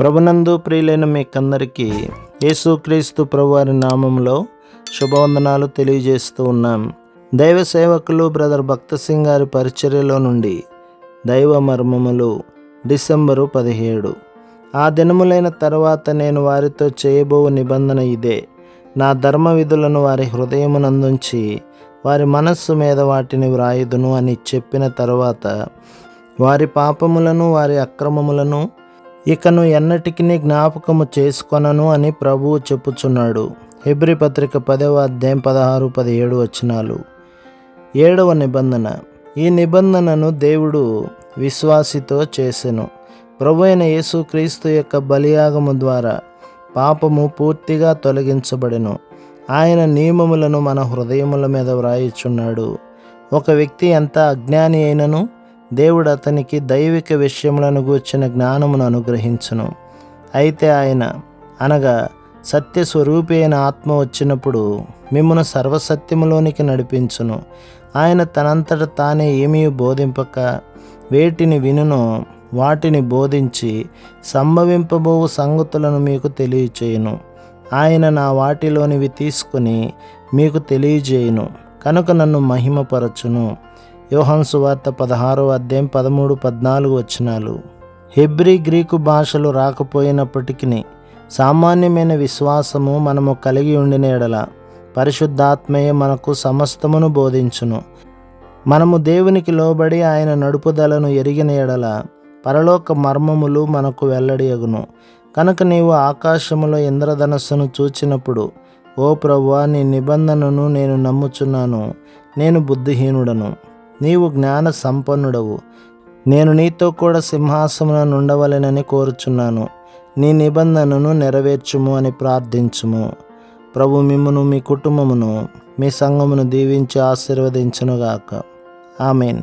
ప్రభునందు ప్రియులైన మీకందరికీ యేసుక్రీస్తు ప్రభువారి నామంలో శుభవందనాలు తెలియజేస్తూ ఉన్నాం. దైవ సేవకులు బ్రదర్ భక్త సింగ్ గారి పరిచర్యలో నుండి దైవ మర్మములు డిసెంబరు పదిహేడు. ఆ దినములైన తర్వాత నేను వారితో చేయబో నిబంధన ఇదే. నా ధర్మ విధులను వారి హృదయమునందుంచి వారి మనస్సు మీద వాటిని వ్రాయుదును అని చెప్పిన తర్వాత వారి పాపములను వారి అక్రమములను ఇకను ఎన్నటికీ జ్ఞాపకము చేసుకొనను అని ప్రభువు చెప్పుచున్నాడు. హెబ్రి పత్రిక పదవ అధ్యాయం పదహారు పదిహేడు వచనాలు. ఏడవ నిబంధన. ఈ నిబంధనను దేవుడు విశ్వాసితో చేసెను. ప్రభు అయిన యేసుక్రీస్తు యొక్క బలియాగము ద్వారా పాపము పూర్తిగా తొలగించబడెను. ఆయన నియమములను మన హృదయముల మీద వ్రాయిచున్నాడు. ఒక వ్యక్తి ఎంత అజ్ఞాని అయినను దేవుడు అతనికి దైవిక విషయములను గూర్చిన జ్ఞానమును అనుగ్రహించును. అయితే ఆయన అనగా సత్యస్వరూపి అయిన ఆత్మ వచ్చినప్పుడు మిమ్మను సర్వసత్యములోనికి నడిపించును. ఆయన తనంతట తానే ఏమీ బోధింపక వేటిని వినునో వాటిని బోధించి సంభవింపబో సంగతులను మీకు తెలియచేయును. ఆయన నా వాటిలోనివి తీసుకుని మీకు తెలియజేయును కనుక నన్ను మహిమపరచును. యోహన్సు వార్త పదహారో అధ్యాయం పదమూడు పద్నాలుగు వచనాలు. హెబ్రి గ్రీకు భాషలు రాకపోయినప్పటికీ సామాన్యమైన విశ్వాసము మనము కలిగి ఉండిన ఎడల పరిశుద్ధాత్మయే మనకు సమస్తమును బోధించును. మనము దేవునికి లోబడి ఆయన నడుపుదలను ఎరిగిన ఎడల పరలోక మర్మములు మనకు వెల్లడియగును కనుక నీవు ఆకాశములో ఇంద్రధనస్సును చూచినప్పుడు ఓ ప్రభువా నీ నిబంధనను నేను నమ్ముచున్నాను. నేను బుద్ధిహీనుడను. నీవు జ్ఞాన సంపన్నుడవు నేను నీతో కూడా సింహాసమున ఉండవలెనని కోరుచున్నాను. నీ నిబంధనను నెరవేర్చుము అని ప్రార్థించుము. ప్రభు మిమ్మును మీ కుటుంబమును మీ సంఘమును దీవించి ఆశీర్వదించునుగాక. ఆమెన్.